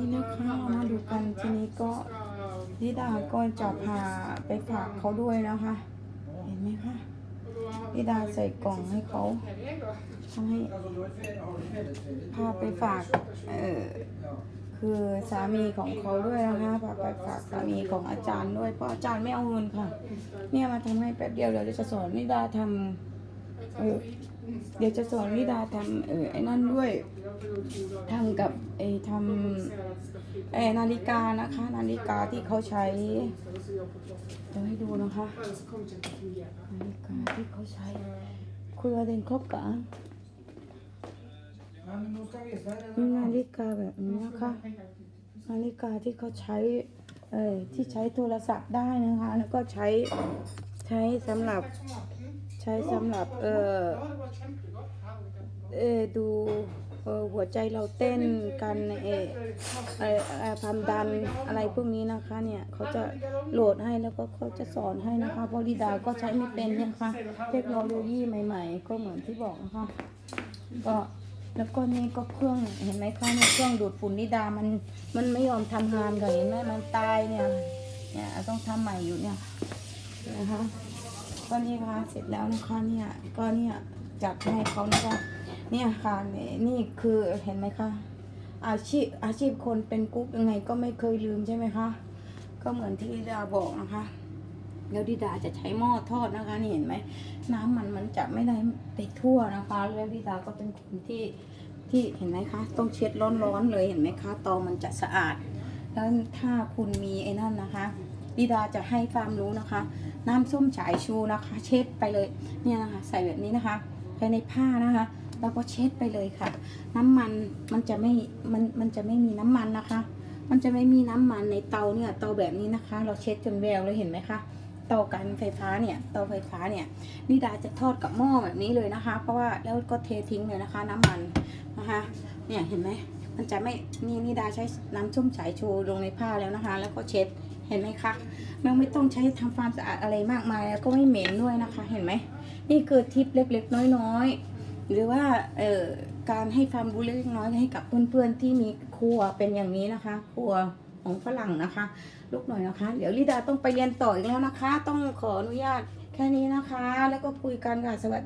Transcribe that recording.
นี่นะคะเรามาดูกันทีนี้ก็นิดาก็จะพาไปฝากเขาด้วยนะคะ เห็นไหมคะนิดาใส่กล่องให้เขาทำให้พาไปฝากเออคือสามีของเขาด้วยนะคะพาไปฝากสามีของอาจารย์ด้วยเพราะอาจารย์ไม่เอาเงินค่ะ เนี่ยมาทำให้แป๊บเดียวเดี๋ยวจะสอนนิดาทำเออ เดี๋ยวจะสอนนิดาทำเออไอ้นั่นด้วยทำกับไอ้ทำไอ้นาฬิกานะคะ นาฬิกาที่เขาใช้เดี๋ยวให้ดูนะคะนาฬิกาที่เขาใช้คุยกับเด็นครบกันนาฬิกาแบบนี้นะคะนาฬิกาที่เขาใช้เอ่ยที่ใช้โทรศัพท์ได้นะคะ แล้วก็ใช้ใช้สำหรับ ใช้สำหรับเออเออดูเออหัวใจเราเต้นกันเออเออความดันอะไรพวกนี้นะคะเนี่ยเขาจะโหลดให้แล้วก็เขาจะสอนให้นะคะเพราะดิดาก็ใช้ไม่เป็นนะคะเทคโนโลยีใหม่ ๆ ก็เหมือนที่บอกนะคะก็แล้วก็นี่ก็เครื่องเห็นไหมคะเนี่ยเครื่องดูดฝุ่นนิดามันมันไม่ยอมทำงานค่ะเห็นไหมมันตายเนี่ยเนี่ยต้องทำใหม่อยู่เนี่ยนะคะ ก็นี่ค่ะเสร็จแล้วนะคะเนี่ยก็เนี่ยจัดให้เขานะคะเนี่ยค่ะนี่นี่คือเห็นไหมคะอาชีพอาชีพคนเป็นกุ๊กยังไงก็ไม่เคยลืมใช่ไหมคะก็เหมือนที่ดิดาบอกนะคะแล้วดิดาจะใช้หม้อทอดนะคะนี่เห็นไหมน้ำมันมันจะไม่ได้ไปทั่วนะคะแล้วดิดาก็เป็นคนที่ที่เห็นไหมคะ ต้องเช็ดร้อนๆเลยเห็นไหมคะตอมันจะสะอาดแล้วถ้าคุณมีไอ้นั่นนะคะ ดิดาจะให้ความรู้นะคะ น้ำส้มฉายชูนะคะ เช็ดไปเลยเนี่ยนะคะ ใส่แบบนี้นะคะภายในผ้านะคะแล้วก็เช็ดไปเลยค่ะ น้ำมันมันจะไม่มันมันจะไม่มีน้ำมันนะคะ มันจะไม่มีน้ำมันในเตาเนี่ยเตาแบบนี้นะคะ เราเช็ดจนแววเลยเห็นไหมคะเตากันไฟฟ้าเนี่ยเตาไฟฟ้าเนี่ยนิดาจะทอดกับหม้อแบบนี้เลยนะคะ เพราะว่าแล้วก็เททิ้งเลยนะคะ น้ำมันนะคะเนี่ยเห็นไหมมันจะไม่นี่นิดาใช้น้ำชุ่มฉายชูลงในผ้าแล้วนะคะ แล้วก็เช็ด เห็นไหมคะมันไม่ต้องใช้ทำความสะอาดอะไรมากมายแล้วก็ไม่เหม็นด้วยนะคะ เห็นไหมนี่คือทิปเล็กๆ น้อยๆ หรือว่าเอ่อการให้ความรู้เล็กๆน้อยๆให้กับเพื่อนๆที่มีครัวเป็นอย่างนี้นะคะ ครัวของฝรั่งนะคะ ลูกหน่อยนะคะ เดี๋ยวลิดาต้องไปเรียนต่ออีกแล้วนะคะ ต้องขออนุญาตแค่นี้นะคะ แล้วก็คุยกันค่ะสวัสดี